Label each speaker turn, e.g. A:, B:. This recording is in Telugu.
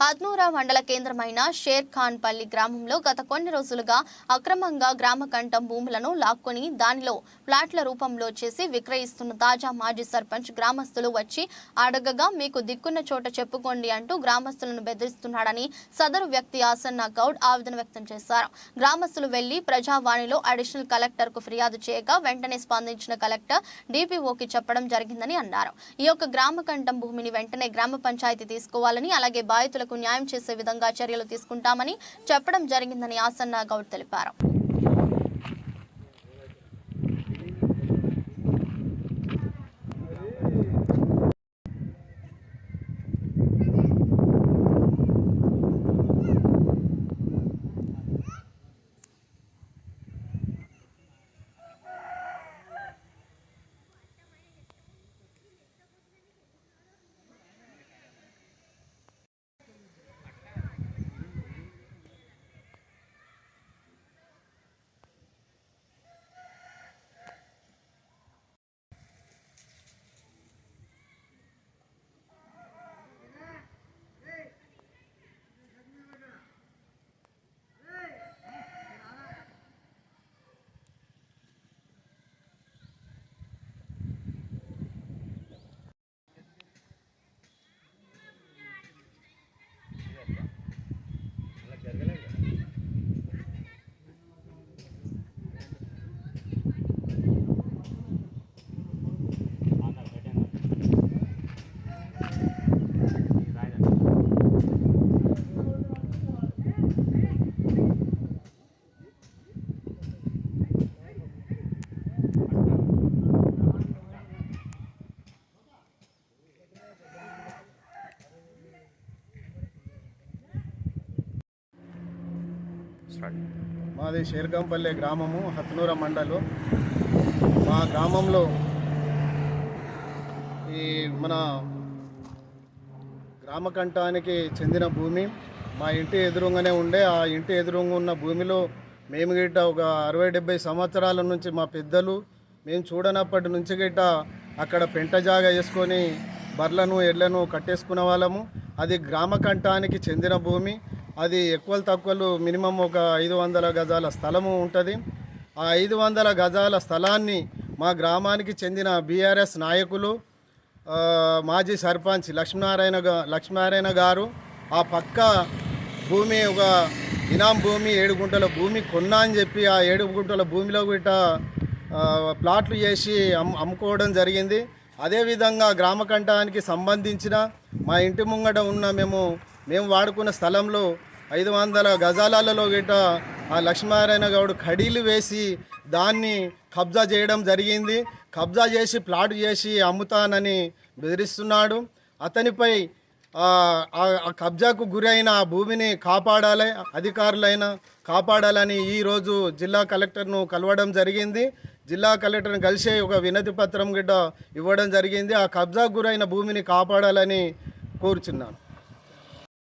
A: హద్నూరా మండల కేంద్రమైన షేర్ ఖాన్ పల్లి గ్రామంలో గత కొన్ని రోజులుగా అక్రమంగా గ్రామ కంఠం భూములను లాక్కొని దానిలో ప్లాట్ల రూపంలో చేసి విక్రయిస్తున్న తాజా మాజీ సర్పంచ్ గ్రామస్తులు వచ్చి అడగగా మీకు దిక్కున్న చోట చెప్పుకోండి అంటూ గ్రామస్తులను బెదిరిస్తున్నాడని సదరు వ్యక్తి ఆసన్న గౌడ్ ఆవేదన వ్యక్తం చేశారు. గ్రామస్తులు వెళ్ళి ప్రజావాణిలో అడిషనల్ కలెక్టర్కు ఫిర్యాదు చేయగా వెంటనే స్పందించిన కలెక్టర్ డిపిఓకి చెప్పడం జరిగిందని అన్నారు. ఈ యొక్క గ్రామ కంఠం భూమిని వెంటనే గ్రామ పంచాయతీ తీసుకోవాలని అలాగే బాధితులకు న్యాయం చేసే విధంగా చర్యలు తీసుకుంటామని చెప్పడం జరిగిందని ఆసన్న గౌడ్ తెలిపారు.
B: స్టార్ట్
C: మాది షేర్గంపల్లె గ్రామము హత్నూర మండలు. మా గ్రామంలో ఈ మన గ్రామకంఠానికి చెందిన భూమి మా ఇంటి ఎదురుగానే ఉండే ఆ ఇంటి ఎదురుగా ఉన్న భూమిలో మేము గిట్ట ఒక అరవై డెబ్బై సంవత్సరాల నుంచి మా పెద్దలు మేము చూడనప్పటి నుంచి గిట్ట అక్కడ పెంట జాగా వేసుకొని బర్లను ఎడ్లను కట్టేసుకునే వాళ్ళము. అది గ్రామకంఠానికి చెందిన భూమి. అది ఎక్కువలు తక్కువలు మినిమం ఒక ఐదు వందల గజాల స్థలము ఉంటుంది. ఆ ఐదు వందల గజాల స్థలాన్ని మా గ్రామానికి చెందిన బీఆర్ఎస్ నాయకులు మాజీ సర్పంచ్ లక్ష్మీనారాయణ లక్ష్మీనారాయణ గారు ఆ పక్క భూమి ఒక ఇనాం భూమి ఏడు గుంటల భూమి కొన్నా అని చెప్పి ఆ ఏడు గుంటల భూమిలో గిట్ట ప్లాట్లు చేసి అమ్ అమ్ముకోవడం జరిగింది. అదేవిధంగా గ్రామకంఠానికి సంబంధించిన మా ఇంటి ముంగట ఉన్న మేము మేము వాడుకున్న స్థలంలో ఐదు వందల గజాలలో గిట ఆ లక్ష్మీనారాయణ గౌడ్ ఖడీలు వేసి దాన్ని కబ్జా చేయడం జరిగింది. కబ్జా చేసి ప్లాట్ చేసి అమ్ముతానని బెదిరిస్తున్నాడు. అతనిపై ఆ కబ్జాకు గురైన ఆ భూమిని కాపాడాలి అధికారులైన కాపాడాలని ఈరోజు జిల్లా కలెక్టర్ను కలవడం జరిగింది. జిల్లా కలెక్టర్ని కలిసి ఒక వినతి పత్రం గిడ్డ ఇవ్వడం జరిగింది. ఆ కబ్జాకు గురైన భూమిని కాపాడాలని కోరుచున్నాను.